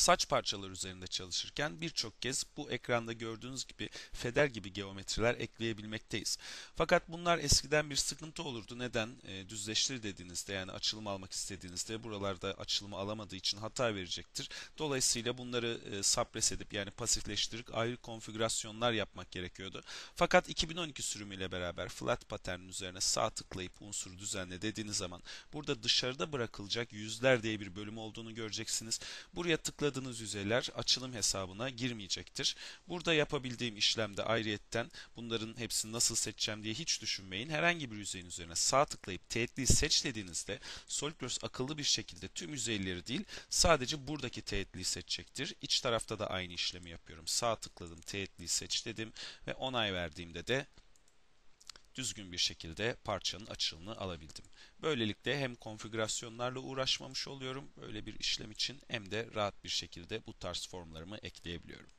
saç parçalar üzerinde çalışırken birçok kez bu ekranda gördüğünüz gibi feder gibi geometriler ekleyebilmekteyiz. Fakat bunlar eskiden bir sıkıntı olurdu. Neden? E, düzleştir dediğinizde yani açılım almak istediğinizde buralarda açılımı alamadığı için hata verecektir. Dolayısıyla bunları e, suppress edip yani pasifleştirip ayrı konfigürasyonlar yapmak gerekiyordu. Fakat 2012 sürümüyle beraber flat pattern üzerine sağ tıklayıp unsur düzenle dediğiniz zaman burada dışarıda bırakılacak yüzler diye bir bölüm olduğunu göreceksiniz. Buraya tıkladığınız yüzeyler açılım hesabına girmeyecektir. Burada yapabildiğim işlemde ayrıyetten bunların hepsini nasıl seçeceğim diye hiç düşünmeyin. Herhangi bir yüzeyin üzerine sağ tıklayıp teğetliği seç dediğinizde SolidWorks akıllı bir şekilde tüm yüzeyleri değil sadece buradaki teğetliği seçecektir. İç tarafta da aynı işlemi yapıyorum. Sağ tıkladım teğetliği seç dedim ve onay verdiğimde de düzgün bir şekilde parçanın açılımını alabildim. Böylelikle hem konfigürasyonlarla uğraşmamış oluyorum böyle bir işlem için hem de rahat bir şekilde bu tarz formlarımı ekleyebiliyorum.